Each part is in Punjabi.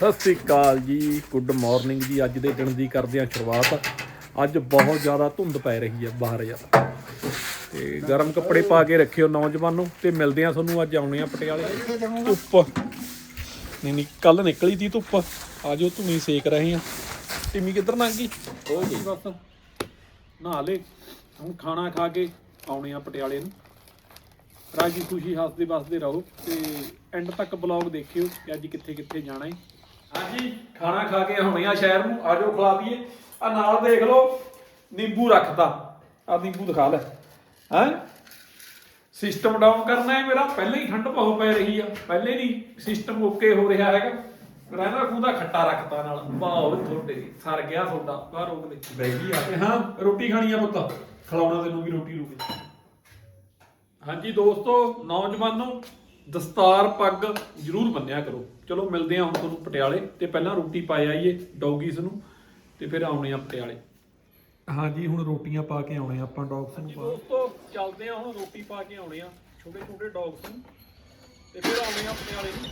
ਸਤਿ ਸ੍ਰੀ ਅਕਾਲ ਜੀ। ਗੁੱਡ ਮਾਰਨਿੰਗ ਜੀ। ਅੱਜ ਦੇ ਦਿਨ ਦੀ ਕਰਦੇ ਹਾਂ ਸ਼ੁਰੂਆਤ। ਅੱਜ ਬਹੁਤ ਜ਼ਿਆਦਾ ਧੁੰਦ ਪੈ ਰਹੀ ਹੈ ਬਾਹਰ ਯਾਰ। ਤੇ ਗਰਮ ਕੱਪੜੇ ਪਾ ਕੇ ਰੱਖਿਓ ਨੌਜਵਾਨੋ ਤੇ ਮਿਲਦੇ ਆ ਤੁਹਾਨੂੰ ਅੱਜ ਆਉਣੇ ਆ ਪਟਿਆਲੇ। ਧੁੱਪ। ਨਹੀਂ ਨਹੀਂ ਕੱਲ ਨਿਕਲੀ ਤੀ ਧੁੱਪ। ਆਜੋ ਧੁਨੀ ਸੇਕ ਰਹੇ ਆ ਟਿਮੀ ਕਿੱਧਰ ਲੰਘ ਗਈ? ਹੋ ਗਈ ਬਸ। ਨਹਾ ਲੈ। ਹੁਣ ਖਾਣਾ ਖਾ ਕੇ ਆਉਣੇ ਆ ਪਟਿਆਲੇ ਨੂੰ। ਰਾਜੀ ਖੁਸ਼ੀ ਹੱਸਦੇ ਵਸਦੇ ਰਹੋ ਤੇ ਐਂਡ ਤੱਕ ਬਲੌਗ ਦੇਖਿਓ ਕਿ ਅੱਜ ਕਿੱਥੇ ਕਿੱਥੇ ਜਾਣਾ ਹੈ। ਹਾਂਜੀ ਖਾਣਾ ਖਾ ਕੇ ਆਉਣੇ ਆ ਸ਼ਹਿਰ ਨੂੰ ਆਜੋ ਖਵਾ ਦਈਏ ਆ ਨਾਲ ਦੇਖ ਲਓ ਨਿੰਬੂ ਰੱਖਤਾ। ਆ ਨਿੰਬੂ ਦਿਖਾ ਲੈ। ਹੈ? ਸਿਸਟਮ ਡਾਊਨ ਕਰਨਾ ਹੈ ਮੇਰਾ ਪਹਿਲਾਂ ਹੀ ਠੰਡ ਬਹੁਤ ਪੈ ਰਹੀ ਆ। ਪਹਿਲੇ ਨਹੀਂ ਸਿਸਟਮ ਓਕੇ ਹੋ ਰਿਹਾ ਹੈਗਾ। ਰਹਿਣਾ ਖੂਦਾ ਖੱਟਾ ਰੱਖਤਾ ਨਾਲ। ਵਾਹ ਤੁਹਾਡੇ ਸਰ ਗਿਆ ਤੁਹਾਡਾ ਬਾਹਰ ਰੋਕ ਦੇ। ਬਹਿ ਗਈ ਆ। ਹਾਂ ਰੋਟੀ ਖਾਣੀ ਆ ਪੁੱਤ। ਖਿਲਾਉਣਾ ਤੈਨੂੰ ਵੀ ਰੋਟੀ ਰੋਟੀ ਹਾਂਜੀ ਦੋਸਤੋ ਨੌਜਵਾਨੋ ਦਸਤਾਰ ਪੱਗ ਜ਼ਰੂਰ ਬੰਨਿਆ ਕਰੋ। ਚਲੋ ਮਿਲਦੇ ਹਾਂ ਹੁਣ ਤੁਹਾਨੂੰ ਪਟਿਆਲੇ। ਤੇ ਪਹਿਲਾਂ ਰੋਟੀ ਪਾ ਆਈਏ ਡੌਗੀਸ ਨੂੰ ਤੇ ਫਿਰ ਆਉਣੇ ਆ ਪਟਿਆਲੇ। ਹਾਂਜੀ ਹੁਣ ਰੋਟੀਆਂ ਪਾ ਕੇ ਆਉਣੇ ਆ ਆਪਾਂ ਡੌਗਸ ਨੂੰ ਪਾ। ਦੋਸਤੋ ਚੱਲਦੇ ਆ ਹੁਣ ਰੋਟੀ ਪਾ ਕੇ ਆਉਣੇ ਆ ਛੋਟੇ ਛੋਟੇ ਡੌਗਸ ਨੂੰ। ਤੇ ਫਿਰ ਆਉਣੇ ਆ ਪਟਿਆਲੇ ਨੂੰ।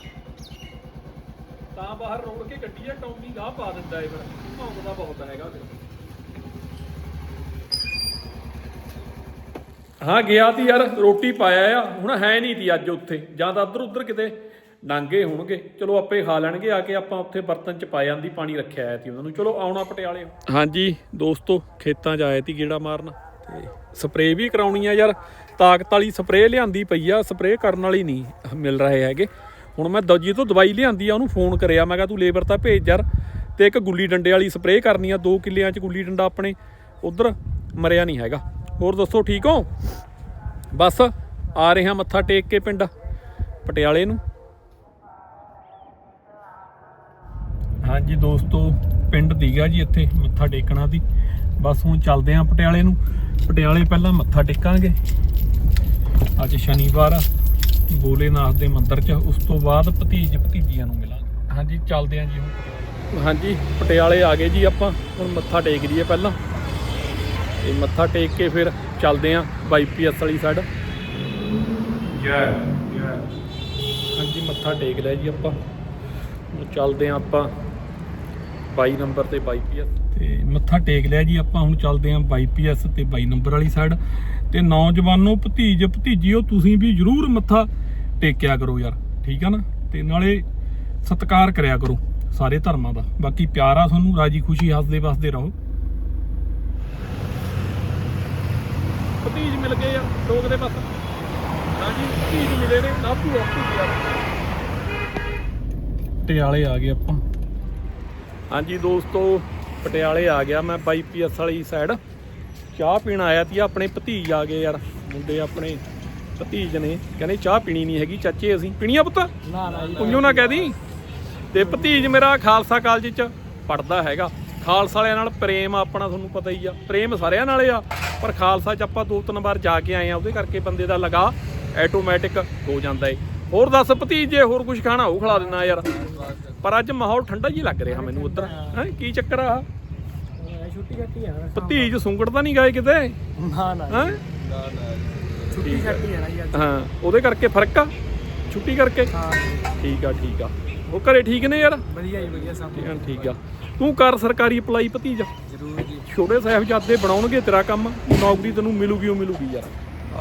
ਤਾਂ ਬਾਹਰ ਰੋੜ ਕੇ ਗੱਡੀ ਆ ਟੌਮੀ ਗਾਹ ਪਾ ਦਿੰਦਾ ਏ ਫਿਰ। ਭੌਂਕਦਾ ਬਹੁਤ ਹੈਗਾ ਫਿਰ। ਹਾਂ, ਗਿਆ ਤੀ ਯਾਰ, ਰੋਟੀ ਪਾਇਆ ਆ। ਹੁਣ ਹੈ ਨਹੀਂ ਤੀ ਅੱਜ ਉੱਥੇ। ਜਾਂ ਤਾਂ ਇੱਧਰ ਉੱਧਰ ਕਿਤੇ ਡਾਂਗੇ ਹੋਣਗੇ। ਚਲੋ, ਆਪੇ ਖਾ ਲੈਣਗੇ, ਆ ਕੇ ਆਪਾਂ ਉੱਥੇ ਬਰਤਨ ਚ ਪਾ ਜਾਂਦੀ, ਪਾਣੀ ਰੱਖਿਆ ਆਇਆ ਤੀ ਉਹਨਾਂ ਨੂੰ। ਚਲੋ, ਆਉਣਾ ਪਟਿਆਲੇ ਹਾਂਜੀ, ਦੋਸਤੋ, ਖੇਤਾਂ 'ਚ ਆਏ ਤੀ ਗੇੜਾ ਮਾਰਨ। ਤੇ ਸਪਰੇਅ ਵੀ ਕਰਾਉਣੀ ਆ ਯਾਰ। ਤਾਕਤ ਵਾਲੀ ਸਪਰੇਅ ਲਿਆਂਦੀ ਪਈ ਆ, ਸਪਰੇਅ ਕਰਨ ਵਾਲੀ ਨਹੀਂ ਮਿਲ ਰਹੇ ਹੈਗੇ। ਹੁਣ ਮੈਂ ਦੂਜੀ ਤੋਂ ਦਵਾਈ ਲਿਆਂਦੀ ਆ, ਉਹਨੂੰ ਫੋਨ ਕਰਿਆ। ਮੈਂ ਕਿਹਾ, ਤੂੰ ਲੇਬਰ ਤਾਂ ਭੇਜ ਯਾਰ। ਤੇ ਇੱਕ ਗੁੱਲੀ ਡੰਡੇ ਵਾਲੀ ਸਪਰੇਅ ਕਰਨੀ ਆ 2 ਕਿੱਲਿਆਂ 'ਚ ਗੁੱਲੀ ਡੰਡਾ ਆਪਣੇ। ਉਧਰ ਮਰਿਆ ਨਹੀਂ ਹੈਗਾ। ਹੋਰ ਦੱਸੋ, ਠੀਕ ਹੋ? ਬਸ, ਆ ਰਹੇ ਹਾਂ ਮੱਥਾ ਟੇਕ ਕੇ ਪਿੰਡ, ਪਟਿਆਲੇ ਨੂੰ। ਹਾਂਜੀ ਦੋਸਤੋ, ਪਿੰਡ ਦੀਗਾ ਜੀ ਇੱਥੇ, ਮੱਥਾ ਟੇਕਣਾ ਦੀ। ਬਸ ਹੁਣ ਚੱਲਦੇ ਆਂ ਪਟਿਆਲੇ ਨੂੰ। ਪਟਿਆਲੇ ਪਹਿਲਾਂ ਮੱਥਾ ਟੇਕਾਂਗੇ। ਅੱਜ ਸ਼ਨੀਵਾਰ ਆ ਬੋਲੇਨਾਥ ਦੇ ਮੰਦਿਰ 'ਚ। ਉਸ ਤੋਂ ਬਾਅਦ ਭਤੀਜ ਭਤੀਜੀਆਂ ਨੂੰ ਮਿਲਾਂਗੇ। ਹਾਂਜੀ, ਚੱਲਦੇ ਆਂ ਜੀ ਹੁਣ। ਹਾਂਜੀ, ਪਟਿਆਲੇ ਆ ਗਏ ਜੀ ਆਪਾਂ। ਹੁਣ ਮੱਥਾ ਟੇਕ ਲਈਏ ਪਹਿਲਾਂ। ਤੇ ਮੱਥਾ ਟੇਕ ਕੇ ਫਿਰ ਚੱਲਦੇ ਆਂ ਬਾਈਪੀਐਸ ਵਾਲੀ ਸਾਈਡ ਜੈ। ਜੈ ਹਾਂਜੀ ਮੱਥਾ ਟੇਕ ਲਿਆ ਜੀ ਆਪਾਂ। ਚੱਲਦੇ ਆਂ ਆਪਾਂ 22 ਨੰਬਰ ਤੇ ਬਾਈਪੀਐਸ ਤੇ ਮੱਥਾ ਟੇਕ ਲਿਆ ਜੀ ਆਪਾਂ ਹੁਣ ਚੱਲਦੇ ਆਂ ਬਾਈਪੀਐਸ ਤੇ 22 ਨੰਬਰ ਵਾਲੀ ਸਾਈਡ ਤੇ ਨੌਜਵਾਨੋ ਭਤੀਜ ਭਤੀਜੀਓ ਤੁਸੀਂ ਵੀ ਜਰੂਰ ਮੱਥਾ ਟੇਕਿਆ ਕਰੋ ਯਾਰ ਠੀਕ ਆ ਨਾ? ਤੇ ਨਾਲੇ ਸਤਿਕਾਰ ਕਰਿਆ ਕਰੋ ਸਾਰੇ ਧਰਮਾਂ ਦਾ। ਬਾਕੀ ਪਿਆਰ ਤੁਹਾਨੂੰ ਰਾਜੀ ਖੁਸ਼ੀ ਹੱਸਦੇ ਵਸਦੇ ਰਹੋ। ਭਤੀਜ ਮਿਲ ਗਏ ਆ ਲੋਕ ਦੇ ਬਸ। ਹਾਂਜੀ ਭਤੀਜ ਮਿਲੇ ਨੇ ਨਾ ਭੂਆ ਭੂਆ ਪਟਿਆਲੇ ਆ ਗਏ ਆਪਾਂ। ਹਾਂਜੀ ਦੋਸਤੋ ਪਟਿਆਲੇ ਆ ਗਿਆ ਮੈਂ ਬਾਈਪੀਐਸ ਵਾਲੀ ਸਾਈਡ ਚਾਹ ਪੀਣ ਆਇਆ ਤੀ ਆਪਣੇ ਭਤੀਜ ਆ ਗਏ ਯਾਰ ਮੁੰਡੇ ਆਪਣੇ ਭਤੀਜ ਨੇ। ਕਹਿੰਦੇ ਚਾਹ ਪੀਣੀ ਨਹੀਂ ਹੈਗੀ ਚਾਚੇ ਅਸੀਂ। ਪੀਣੀ ਆ ਪੁੱਤ? ਨਾ ਨਾ ਉਈਓ ਨਾ ਕਹਿਦੀ ਤੇ ਭਤੀਜ ਮੇਰਾ ਖਾਲਸਾ ਕਾਲਜ ਚ ਪੜਦਾ ਹੈਗਾ। ਖਾਲਸਾ ਵਾਲਿਆਂ ਨਾਲ ਪ੍ਰੇਮ ਆਪਣਾ ਤੁਹਾਨੂੰ ਪਤਾ ਹੀ ਆ। ਪ੍ਰੇਮ ਸਾਰਿਆਂ ਨਾਲੇ ਆ। ਪਰ ਖਾਲਸਾ ਚ ਆਪਾਂ ਦੋ ਤਿੰਨ ਵਾਰ ਜਾ ਕੇ ਆਏ ਆ ਉਹਦੇ ਕਰਕੇ ਬੰਦੇ ਦਾ ਲਗਾ ਆਟੋਮੈਟਿਕ ਹੋ ਜਾਂਦਾ ਏ। ਹੋਰ ਦੱਸ ਭਤੀਜ ਹੋਰ ਕੁਝ ਖਾਣਾ ਉਹ ਖਿਲਾ ਦੇਣਾ ਯਾਰ। ਪਰ ਅੱਜ ਮਾਹੌਲ ਠੰਡਾ ਜੀ ਲੱਗ ਰਿਹਾ ਮੈਨੂੰ ਉੱਧਰ। ਹੈ ਕੀ ਚੱਕਰ ਆ? ਛੁੱਟੀ ਕੱਟੀ ਆ ਭਤੀਜ ਸੁੰਗੜ ਤਾਂ ਨਹੀਂ ਗਏ ਕਿਤੇ? ਨਾ ਨਾ ਹੈ? ਛੁੱਟੀ ਕੱਟੀ ਆ। ਨਾ ਹਾਂ ਉਹਦੇ ਕਰਕੇ ਫ਼ਰਕ ਆ? ਛੁੱਟੀ ਕਰਕੇ? ਹਾਂ। ਠੀਕ ਆ ਠੀਕ ਆ। ਉਹ ਘਰੇ ਠੀਕ ਨੇ ਯਾਰ? ਵਧੀਆ ਜੀ ਵਧੀਆ ਸਭ। ਠੀਕ ਆ। ਤੂੰ ਕਰ ਸਰਕਾਰੀ ਅਪਲਾਈ ਭਤੀਜ। ਜ਼ਰੂਰ ਜੀ। ਛੋਟੇ ਸਾਹਿਬਜ਼ਾਦੇ ਬਣਾਉਣਗੇ ਤੇਰਾ ਕੰਮ ਨੌਕਰੀ ਤੈਨੂੰ ਮਿਲੂਗੀ ਉਹ ਮਿਲੂਗੀ ਯਾਰ।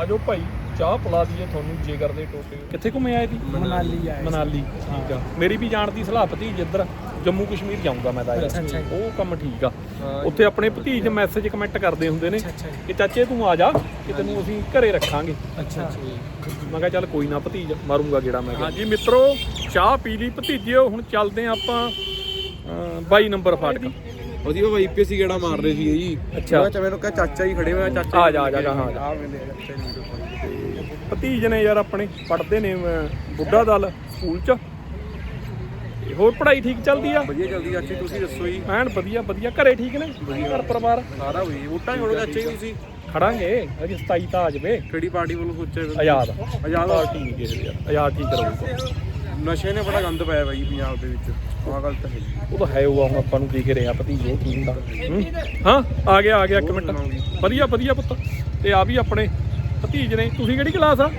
ਆਜੋ ਭਾਈ ਚਾਹ ਪਿਲਾ ਦਈਏ ਤੁਹਾਨੂੰ ਜੇ ਕਰਦੇ ਟੋਟੇ ਕਿੱਥੇ ਘੁੰਮੇ ਆਏ ਦੀ ਮਨਾਲੀ ਆਏ ਮਨਾਲੀ ਠੀਕ ਆ। ਮੇਰੀ ਵੀ ਜਾਣ ਦੀ ਸਲਾਹ ਭਤੀਜ ਇੱਧਰ ਜੰਮੂ ਕਸ਼ਮੀਰ ਜਾਊਂਗਾ ਮੈਂ ਤਾਂ। ਉਹ ਕੰਮ ਠੀਕ ਆ। ਉੱਥੇ ਆਪਣੇ ਭਤੀਜ ਮੈਸੇਜ ਕਮੈਂਟ ਕਰਦੇ ਹੁੰਦੇ ਨੇ ਕਿ ਚਾਚੇ ਤੂੰ ਆ ਜਾ ਕਿ ਤੈਨੂੰ ਅਸੀਂ ਘਰੇ ਰੱਖਾਂਗੇ। ਅੱਛਾ ਮੈਂ ਕਿਹਾ ਚੱਲ ਕੋਈ ਨਾ ਭਤੀਜ ਮਾਰੂੰਗਾ ਗੇੜਾ ਮੈਂ ਹਾਂਜੀ ਮਿੱਤਰੋ ਚਾਹ ਪੀ ਲਈ ਭਤੀਜਿਓ ਹੁਣ ਚੱਲਦੇ ਆਪਾਂ 22 ਨੰਬਰ ਫਾਟਕ। ਉਹਦੀ ਉਹ ਵਾਈਪੀਐਸਸੀ ਕਿਹੜਾ ਮਾਰ ਰਹੇ ਸੀ ਜੀ। ਅੱਛਾ। ਮੈਂ ਮੈਨੂੰ ਕਹਾ ਚਾਚਾ ਜੀ ਖੜੇ ਹੋਇਆ ਚਾਚਾ ਆ ਜਾ ਆ ਜਾ ਗਾਹਾਂ ਆ ਆ। ਵੇਲੇ ਅੱਛਾ ਜੀ ਭਤੀਜ ਨੇ ਯਾਰ ਆਪਣੇ ਪੜ੍ਹਦੇ ਨੇ ਬੁੱਢਾ ਦਲ ਸਕੂਲ ਚ। ਹੋਰ ਪੜ੍ਹਾਈ ਠੀਕ ਚੱਲਦੀ ਆ? ਵਧੀਆ ਚੱਲਦੀ ਚਾਚੀ ਤੁਸੀਂ ਦੱਸੋ ਜੀ। ਐਨ ਵਧੀਆ ਵਧੀਆ। ਘਰੇ ਠੀਕ ਨੇ? ਘਰ ਪਰਿਵਾਰ? ਸਾਰਾ ਹੋਈ ਵੋਟਾਂ ਹੀ ਹੋਣੋ ਚਾਚਾ ਜੀ ਤੁਸੀਂ। ਖੜਾਂਗੇ ਅਜੇ 27 ਤਾਂ ਆ ਜਾਵੇ। ਕਿਹੜੀ ਪਾਰਟੀ ਵੱਲੋਂ ਸੋਚਿਆ? ਆਜ਼ਾਦ। ਆਜ਼ਾਦ। ਪਾਰਟੀ ਨਹੀਂ ਆਜ਼ਾਦ ਠੀਕ ਕਰੂਗਾ ਨਸ਼ੇ ਨੇ ਬੜਾ ਗੰਦ ਪਾਇਆ ਬਾਈ ਪੰਜਾਬ ਦੇ ਵਿੱਚ। ਆਹ ਗੱਲ ਤਾਂ ਹੈ ਉਹ ਤਾਂ ਹੈ ਉਹ ਆ, ਹੁਣ ਆਪਾਂ ਨੂੰ ਦਿਖ ਰਿਹਾ ਭਤੀਜ ਕੀ ਹੁੰਦਾ। ਹੂੰ? ਹਾਂ ਆ ਗਿਆ ਆ ਗਿਆ ਇੱਕ ਮਿੰਟ। ਵਧੀਆ ਵਧੀਆ ਪੁੱਤ। ਤੇ ਆ ਵੀ ਆਪਣੇ ਭਤੀਜ ਨੇ। ਤੁਸੀਂ ਕਿਹੜੀ ਕਲਾਸ ਆ?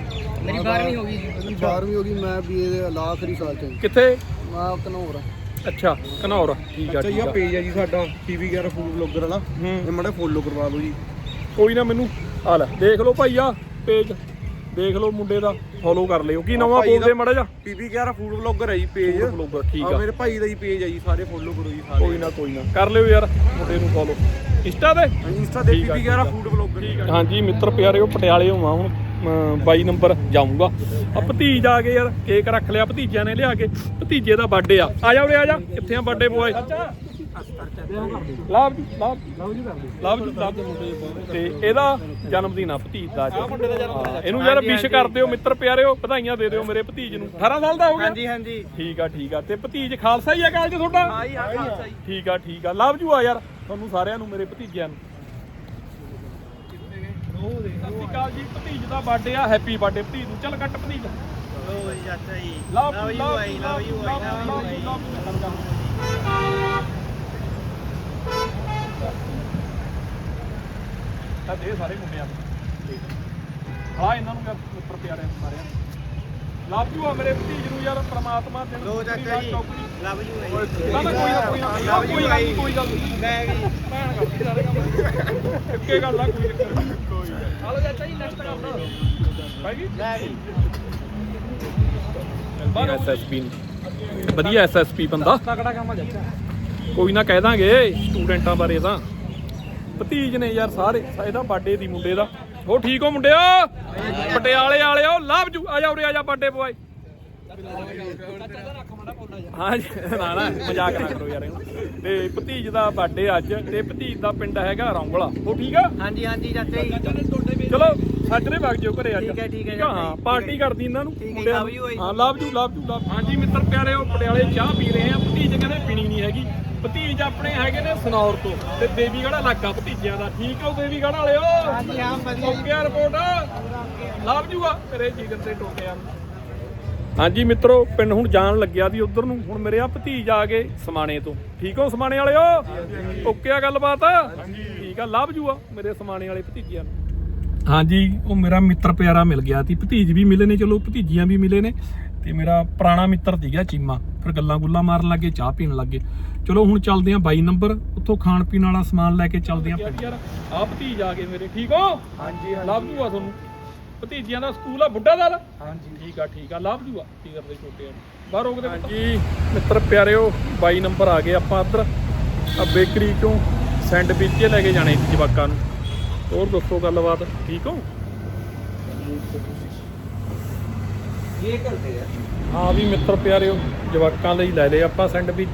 ਮੇਰੀ 12ਵੀਂ ਹੋ ਗਈ ਜੀ। ਮੇਰੀ 12ਵੀਂ ਹੋ ਗਈ ਮੈਂ ਬੀਏ ਦੇ ਆਖਰੀ ਸਾਲ ਚ ਹਾਂ। ਕਿੱਥੇ? ਮੈਂ ਕਨੌਰ ਅੱਛਾ ਘਨੌਰ ਠੀਕ ਆ ਅੱਛਾ ਜੀ ਠੀਕ ਆ ਆ। ਪੇਜ ਹੈ ਜੀ ਸਾਡਾ ਟੀਵੀ 11 ਫੂਡ ਬਲੌਗਰ ਵਾਲਾ। ਹੂੰ। ਇਹ ਮਾੜਾ ਫੋਲੋ ਕਰਵਾ ਦਿਓ ਜੀ। ਕੋਈ ਨਾ ਮੈਨੂੰ ਆ ਲੈ ਦੇਖ ਲਓ ਭਾਈ ਆ ਪੇਜ ਦੇਖ ਲਓ ਮੁੰਡੇ ਦਾ ਫੋਲੋ ਕਰ ਲਿਓ। ਕੀ ਨਵਾਂ ਬੋਲਦੇ ਮੜਾ ਜਾ? ਟੀਵੀ 11 ਫੂਡ ਬਲੌਗਰ ਹੈ ਜੀ ਪੇਜ blogger, ਠੀਕ ਆ। ਮੇਰੇ ਭਾਈ ਦਾ ਹੀ ਪੇਜ ਹੈ ਜੀ ਸਾਰੇ ਫੋਲੋ ਕਰੋ ਜੀ ਸਾਰੇ। ਕੋਈ ਨਾ ਕੋਈ ਨਾ। ਕਰ ਲਿਓ ਯਾਰ ਮੁੰਡੇ ਨੂੰ ਫੋਲੋ ਇੰਸਟਾ ਤੇ? ਇੰਸਟਾ ਤੇ ਠੀਕ ਆ, ਠੀਕ 11 ਆ। ਫੂਡ ਬਲੌਗਰ ਹਾਂਜੀ ਮਿੱਤਰ ਪਿਆਰਿਓ ਪਟਿਆਲੇ ਹੋਵਾਂ ਹੁਣ ਅਮ 22 ਨੰਬਰ ਜਾਊਂਗਾ। ਆ ਭਤੀਜ ਆ ਗਏ ਯਾਰ ਕੇਕ ਰੱਖ ਲਿਆ ਭਤੀਜਿਆਂ ਨੇ ਲਿਆ ਕੇ। ਭਤੀਜੇ ਦਾ ਬਰਥਡੇ ਆ। ਆ ਜਾ ਉਰੇ ਆ ਜਾ। ਕਿੱਥੇ ਆ ਬਰਥਡੇ ਬੋਏ ਲਾਭ ਜੀ ਲਾਭ ਲਾਭ ਜੀ ਲਾਭ ਜੀ। ਲਾਭ ਤੇ ਇਹਦਾ ਜਨਮ ਦਿਨ ਆ ਭਤੀਜ ਦਾ ਅੱਜ। ਹਾਂ, ਇਹਨੂੰ ਯਾਰ ਵਿਸ਼ ਕਰ ਦਿਓ ਮਿੱਤਰ ਪਿਆਰਿਓ ਵਧਾਈਆਂ ਦੇ ਦਿਓ ਮੇਰੇ ਭਤੀਜ ਨੂੰ। 18 ਸਾਲ ਦਾ ਹੋ ਗਿਆ? ਹਾਂਜੀ ਹਾਂਜੀ। ਠੀਕ ਆ ਠੀਕ ਆ। ਤੇ ਭਤੀਜ ਖਾਲਸਾ ਹੀ ਆ ਕਾਲਜ ਤੁਹਾਡਾ? ਆਈ ਹਾਂ ਖਾਲਸਾ ਜੀ। ਠੀਕ ਆ ਠੀਕ ਆ। ਲਵ ਜੂ ਆ ਯਾਰ ਤੁਹਾਨੂੰ ਸਾਰਿਆਂ ਨੂੰ ਮੇਰੇ ਭਤੀਜਿਆਂ ਨੂੰ। ਸਤਿ ਸ਼੍ਰੀ ਅਕਾਲ ਜੀ ਭਤੀਜ ਦਾ ਬਰਥਡੇ ਆ। ਹੈਪੀ ਬਰਥਡੇ ਭਤੀਜ ਨੂੰ। ਚੱਲ ਕੱਟ ਭਤੀਜ। ਲੋ ਜੀ ਚਾਚਾ ਜੀ। Love love you I love you I love you I ਤਾਂ ਦੇ ਸਾਰੇ ਮੁੰਡਿਆਂ ਨੂੰ ਹਾਂ ਇਹਨਾਂ ਨੂੰ ਯਾਰ ਮਿੱਤਰ ਪਿਆਰਿਆਂ ਨੂੰ ਸਾਰਿਆਂ ਨੂੰ ਲਵ ਜੂ ਆ ਮੇਰੇ ਭਤੀਜ ਨੂੰ ਯਾਰ ਪ੍ਰਮਾਤਮਾ ਦਿਨ ਲੋ ਚਾਚਾ ਜੀ। ਲਵ ਯੂ ਆਈ ਨਾ ਨਾ ਕੋਈ ਨਾ ਕੋਈ ਨਾ ਲਵ ਕੋਈ ਯੂ ਗੱਲ ਆਈ ਨਹੀਂ ਕੋਈ ਗੱਲ ਨਹੀਂ। ਮੈਂ ਵੀ। ਭੈਣ ਕਰਦੀ ਸਾਰੇ ਕੰਮ। ਇੱਕੇ ਗੱਲ ਆ ਕੋਈ ਚੱਕਰ ਨਹੀਂ। ਕੋਈ ਹਾਲੋ ਚਾਚਾ ਜੀ ਨੈਕਸਟ ਕਰਦਾ ਭਾਈ ਜੀ। ਮੈਂ ਵੀ। ਵਧੀਆ ਐਸਐਸਪੀ ਵਧੀਆ ਐਸਐਸਪੀ ਬੰਦਾ। ਤਕੜਾ ਕੰਮ ਆ ਚਾਚਾ? ਕੋਈ ਨਾ ਕਹਿ ਦਾਂਗੇ ਸਟੂਡੈਂਟਾਂ ਬਾਰੇ ਤਾਂ। ਭਤੀਜ ਨੇ ਯਾਰ ਸਾਰੇ ਇਹਦਾ ਬਰਥਡੇ ਦੀ ਮੁੰਡੇ ਦਾ। ਹੋ ਠੀਕ ਹੋ ਮੁੰਡਿਓ? ਪਟਿਆਲੇ ਵਾਲਿਓ ਲਵ ਜੂ ਆ ਜਾ ਉਰੇ ਆ ਜਾ ਬਰਥਡੇ ਬੁਆਏ ਹਾਂ ਜੀ, ਨਾ ਨਾ ਮਜ਼ਾਕ ਨਾ ਕਰੋ ਯਾਰ ਇਹਨੂੰ। ਤੇ ਭਤੀਜ ਦਾ ਬਰਥਡੇ ਅੱਜ ਤੇ ਭਤੀਜ ਦਾ ਪਿੰਡ ਹੈਗਾ ਰੌਂਗਲਾ। ਉਹ ਠੀਕ ਆ? ਹਾਂਜੀ ਹਾਂਜੀ ਚਾਚਾ ਜੀ। ਚਲੋ ਸੱਜਰੇ ਵਗ ਜਿਓ ਘਰੇ ਅੱਜ। ਠੀਕ ਹੈ, ਠੀਕ ਹੈ? ਹਾਂ ਪਾਰਟੀ ਕਰਦੀ ਇਹਨਾਂ ਨੂੰ ਮੁੰਡਿਆਂ। ਹੈ। ਹਾਂ love you love you love ਹਾਂਜੀ ਮਿੱਤਰ ਪਿਆਰੇ ਉਹ ਪਟਿਆਲੇ ਚਾਹ ਪੀ ਰਹੇ ਆ। ਭਤੀਜ ਕਹਿੰਦੇ ਪੀਣੀ ਨਹੀਂ ਹੈਗੀ। ਭਤੀਜ ਆਪਣੇ ਹੈਗੇ ਨੇ ਸਨੌਰ ਤੋਂ ਤੇ ਦੇਵੀਗੜ੍ਹ ਇਲਾਕਾ ਭਤੀਜਿਆਂ ਦਾ। ਠੀਕ ਆ ਉਹ ਦੇਵੀਗੜ੍ਹ ਵਾਲਿਓ? ਹਾਂਜੀ ਹਾਂ ਵਧੀਆ। Okay report. ਲਵ ਯੂ ਆ ਤੇਰੇ ਜੀਗਰ ਤੇ ਟੋਟਿਆਂ ਨੂੰ। ਹਾਂਜੀ ਮਿੱਤਰੋ ਪਿੰਡ ਹੁਣ ਜਾਣ ਲੱਗਿਆ ਦੀ ਉਧਰ ਨੂੰ। ਹੁਣ ਮੇਰੇ ਆ ਭਤੀਜ ਆ ਗਏ ਸਮਾਣੇ ਤੋਂ। ਠੀਕ ਹੋ ਸਮਾਣੇ ਵਾਲਿਓ? ਓਕੇ ਆ ਗੱਲਬਾਤ? ਠੀਕ ਆ ਲਵ ਯੂ ਆ ਮੇਰੇ ਸਮਾਣੇ ਵਾਲੇ ਭਤੀਜਿਆਂ ਨੂੰ। ਹਾਂਜੀ ਉਹ ਮੇਰਾ ਮਿੱਤਰ ਪਿਆਰਾ ਮਿਲ ਗਿਆ ਸੀ। ਭਤੀਜ ਵੀ ਮਿਲੇ ਨੇ ਚਲੋ ਭਤੀਜੀਆਂ ਵੀ ਮਿਲੇ ਨੇ। ਤੇ ਮੇਰਾ ਪੁਰਾਣਾ ਮਿੱਤਰ ਸੀਗਾ ਚੀਮਾ। ਫਿਰ ਗੱਲਾਂ ਗੁੱਲਾਂ ਮਾਰਨ ਲੱਗੇ ਚਾਹ ਪੀਣ ਲੱਗੇ ਚਲੋ ਹੁਣ ਚੱਲਦੇ ਆਂ 22 ਨੰਬਰ ਉੱਥੋਂ ਖਾਣ ਪੀਣ ਵਾਲਾ ਸਮਾਨ ਲੈ ਕੇ ਚੱਲਦੇ ਆਂ ਯਾਰ ਆ ਭਤੀਜ ਆ ਗਏ ਮੇਰੇ ਠੀਕ ਹੋ? ਹਾਂਜੀ ਲਵ ਜੂ ਆ ਤੁਹਾਨੂੰ। ਭਤੀਜੀਆਂ ਦਾ ਸਕੂਲ ਆ ਬੁੱਢਾ ਦਲ? ਹਾਂਜੀ। ਠੀਕ ਆ ਠੀਕ ਆ ਲਵ ਜੂ ਆ ਕੀ ਕਰਦੇ ਛੋਟੇ ਆ ਬਾਹਰ ਰੋਕਦੇ ਹਾਂਜੀ। ਮਿੱਤਰ ਪਿਆਰਿਓ 22 ਨੰਬਰ ਆ ਗਏ ਆਪਾਂ ਇੱਧਰ। ਆ ਬੇਕਰੀ ਚੋਂ ਸੈਂਡਵਿਚ ਲੈ ਕੇ ਜਾਣੇ ਸੀ ਜਵਾਕਾਂ ਨੂੰ। ਹੋਰ ਦੱਸੋ ਗੱਲਬਾਤ ਠੀਕ ਹੋ? ਇਹ ਕਰਦੇ ਆ? ਹਾਂ ਵੀ ਮਿੱਤਰ ਪਿਆਰਿਓ ਜਵਾਕਾਂ ਲਈ ਲੈ ਲਏ ਆਪਾਂ ਸੈਂਡਵਿਚ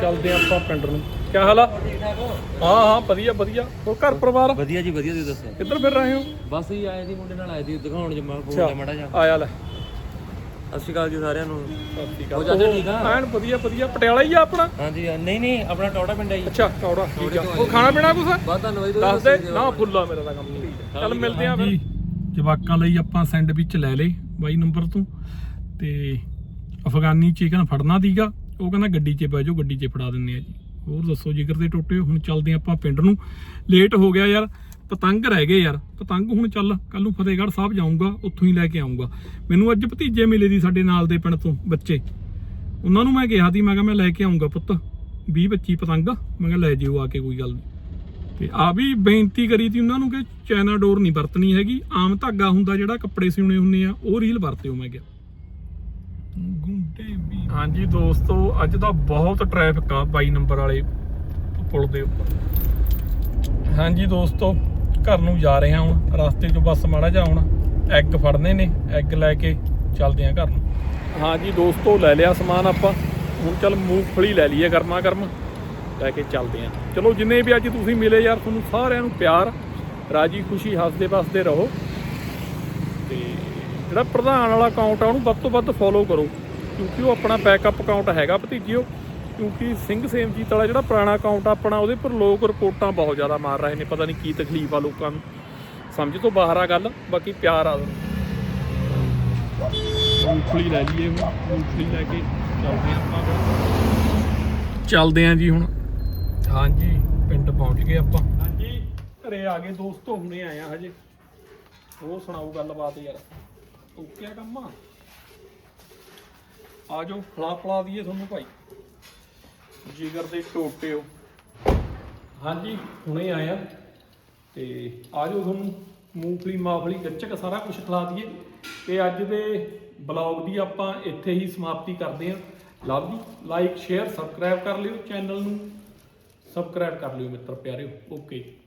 ਚੱਲਦੇ ਆਂ ਆਪਾਂ ਪਿੰਡ ਨੂੰ। ਕੀ ਹਾਲ ਆ? ਹਾਂ? ਹਾਂ ਵਧੀਆ ਵਧੀਆ। ਹੋਰ ਘਰ ਪਰਿਵਾਰ? ਵਧੀਆ ਜੀ ਵਧੀਆ ਤੁਸੀਂ ਦੱਸੋ? ਕਿੱਧਰ ਫਿਰ ਰਹੇ ਹੋ? ਬਸ ਹੀ ਆਏ ਸੀ ਮੁੰਡੇ ਨਾਲ ਆਏ ਸੀ ਦਿਖਾਉਣ ਜਮਾ ਫੋਨ ਮੜਾ ਜਾ ਆਇਆ ਲੈ। ਸਤਿ ਸ਼੍ਰੀ ਅਕਾਲ ਜੀ ਸਾਰਿਆਂ ਨੂੰ। ਸਤਿ ਸ਼੍ਰੀ ਅਕਾਲ। ਉਹ ਚਾਚਾ ਠੀਕ ਆ? ਐਨ ਵਧੀਆ ਵਧੀਆ। ਪਟਿਆਲਾ ਹੀ ਆ ਆਪਣਾ? ਹਾਂਜੀ ਨਹੀਂ ਨਹੀਂ ਆਪਣਾ ਟੌੜਾ ਪਿੰਡ ਹੈ ਜੀ। ਅੱਛਾ ਕੌੜਾ ਠੀਕ ਆ। ਉਹ ਖਾਣਾ ਪੀਣਾ ਕੁਛ? ਬਸ ਧੰਨਵਾਦ ਜੀ ਦੱਸ ਦੇ। ਨਾ ਫੁੱਲਾ ਮੇਰਾ ਤਾਂ ਕੰਮ ਚੱਲ ਮਿਲਦੇ ਆਂ ਫਿਰ। ਜਵਾਕਾਂ ਲਈ ਆਪਾਂ ਸੈਂਡਵਿਚ ਲੈ ਲਏ ਬਾਈ ਨੰਬਰ ਤੋਂ। ਤੇ ਅਫਗਾਨੀ ਚਿਕਨ ਫੜਨਾ ਦੀਗਾ ਉਹ ਕਹਿੰਦਾ ਗੱਡੀ 'ਚ ਬਹਿ ਜਾਓ, ਗੱਡੀ 'ਚ ਫੜਾ ਦਿੰਦੇ ਆ ਜੀ। ਹੋਰ ਦੱਸੋ, ਜਿਗਰ ਦੇ ਟੋਟੇ, ਹੁਣ ਚੱਲਦੇ ਆਪਾਂ ਪਿੰਡ ਨੂੰ। ਲੇਟ ਹੋ ਗਿਆ ਯਾਰ, ਪਤੰਗ ਰਹਿ ਗਏ ਯਾਰ। ਪਤੰਗ ਹੁਣ ਚੱਲ ਕੱਲ ਨੂੰ ਫਤਿਹਗੜ੍ਹ ਸਾਹਿਬ ਜਾਊਂਗਾ, ਉੱਥੋਂ ਹੀ ਲੈ ਕੇ ਆਊਂਗਾ। ਮੈਨੂੰ ਅੱਜ ਭਤੀਜੇ ਮਿਲੇ ਦੀ ਸਾਡੇ ਨਾਲ ਦੇ ਪਿੰਡ ਤੋਂ, ਬੱਚੇ। ਉਹਨਾਂ ਨੂੰ ਮੈਂ ਕਿਹਾ ਸੀ, ਮੈਂ ਕਿਹਾ ਮੈਂ ਲੈ ਕੇ ਆਊਂਗਾ ਪੁੱਤ। 20 25 ਪਤੰਗ, ਮੈਂ ਕਿਹਾ ਲੈ ਜਿਓ ਆ ਕੇ, ਕੋਈ ਗੱਲ ਨਹੀਂ ਤੇ ਆ ਵੀ ਬੇਨਤੀ ਕਰੀ ਤੀ ਉਹਨਾਂ ਨੂੰ ਕਿ ਚਾਈਨਾ ਡੋਰ ਨਹੀਂ ਵਰਤਣੀ ਹੈਗੀ ਆਮ ਧਾਗਾ ਹੁੰਦਾ ਜਿਹੜਾ ਕੱਪੜੇ ਸਿਉਣੇ ਹੁੰਦੇ ਆ ਉਹ ਰੀਲ ਵਰਤਿਓ ਮੈਂ ਕਿਹਾ। ਗੁੰਡੇ ਵੀ। ਹਾਂਜੀ ਦੋਸਤੋ ਅੱਜ ਦਾ ਬਹੁਤ ਟ੍ਰੈਫਿਕ ਆ 22 ਨੰਬਰ ਵਾਲੇ ਪੁਲ ਦੇ ਉੱਪਰ। ਹਾਂਜੀ ਦੋਸਤੋ ਘਰ ਨੂੰ ਜਾ ਰਹੇ ਹਾਂ ਹੁਣ ਰਸਤੇ 'ਚ ਬਸ ਮਾੜਾ ਜਿਹਾ ਹੁਣ ਐਗ ਫੜਨੇ ਨੇ ਐਗ ਲੈ ਕੇ ਚੱਲਦੇ ਹਾਂ ਘਰ ਨੂੰ। ਹਾਂਜੀ ਦੋਸਤੋ ਲੈ ਲਿਆ ਸਮਾਨ ਆਪਾਂ ਹੁਣ ਚੱਲ ਮੂੰਗਫਲੀ ਲੈ ਲਈਏ ਗਰਮਾ ਗਰਮ ਲੈ ਕੇ ਚੱਲਦੇ ਹਾਂ। ਚਲੋ, ਜਿੰਨੇ ਵੀ ਅੱਜ ਤੁਸੀਂ ਮਿਲੇ ਯਾਰ, ਤੁਹਾਨੂੰ ਸਾਰਿਆਂ ਨੂੰ ਪਿਆਰ, ਰਾਜੀ ਖੁਸ਼ੀ, ਹੱਸਦੇ ਵਸਦੇ ਰਹੋ। ਤੇ ਜਿਹੜਾ ਪ੍ਰਧਾਨ ਵਾਲਾ ਅਕਾਊਂਟ ਆ, ਉਹਨੂੰ ਵੱਧ ਤੋਂ ਵੱਧ ਫੋਲੋ ਕਰੋ। ਕਿਉਂਕਿ ਉਹ ਆਪਣਾ ਬੈਕਅਪ ਅਕਾਊਂਟ ਹੈਗਾ ਭਤੀਜਿਓ। ਕਿਉਂਕਿ ਸਿੰਘ ਸੇਮਜੀਤ ਵਾਲਾ ਜਿਹੜਾ ਪੁਰਾਣਾ ਅਕਾਊਂਟ ਆ, ਆਪਣਾ, ਉਹਦੇ ਪਰ ਲੋਕ ਰਿਪੋਰਟਾਂ ਬਹੁਤ ਜ਼ਿਆਦਾ ਮਾਰ ਰਹੇ ਨੇ। ਪਤਾ ਨਹੀਂ ਕੀ ਤਕਲੀਫ ਆ ਲੋਕਾਂ ਨੂੰ। ਸਮਝ ਤੋਂ ਬਾਹਰ ਆ ਗੱਲ, ਬਾਕੀ ਪਿਆਰ ਆ ਮੂੰਗਫਲੀ ਲੈ ਲਈਏ ਹੁਣ, ਮੂੰਗਫਲੀ ਲੈ ਕੇ ਚੱਲਦੇ ਹਾਂ ਆਪਾਂ। ਚੱਲਦੇ ਆਂ ਜੀ ਹੁਣ। ਹਾਂਜੀ, ਪਿੰਡ ਪਹੁੰਚ ਗਏ ਆਪਾਂ। ਹਾਂਜੀ, ਘਰੇ ਆ ਗਏ ਦੋਸਤੋ, ਹੁਣੇ ਆਏ ਆ ਹਜੇ। ਹੋਰ ਸੁਣਾਓ ਗੱਲਬਾਤ ਯਾਰ। ਓਕੇ ਆ ਕੰਮ ਆ? ਜਾਓ ਫਲਾ ਫਲਾ ਦਈਏ ਤੁਹਾਨੂੰ ਭਾਈ। ਜਿਗਰ ਦੇ ਟੋਟਿਓ ਹਾਂਜੀ, ਹੁਣੇ ਆਇਆ ਤੇ ਜਾਓ ਤੁਹਾਨੂੰ, ਮੂੰਗਫਲੀ, ਮਾਫਲੀ, ਗੱਚਕ, ਸਾਰਾ ਕੁਝ ਖਿਲਾ ਦਈਏ। ਤੇ ਅੱਜ ਦੇ ਬਲੌਗ ਦੀ ਆਪਾਂ ਇੱਥੇ ਹੀ ਸਮਾਪਤੀ ਕਰਦੇ ਹਾਂ ਲਵ ਜੀ ਲਾਈਕ, ਸ਼ੇਅਰ, ਸਬਸਕ੍ਰਾਈਬ ਕਰ ਲਿਓ ਚੈਨਲ ਨੂੰ। ਸਬਸਕ੍ਰਾਈਬ ਕਰ ਲਿਓ ਮਿੱਤਰ ਪਿਆਰਿਓ। ਓਕੇ।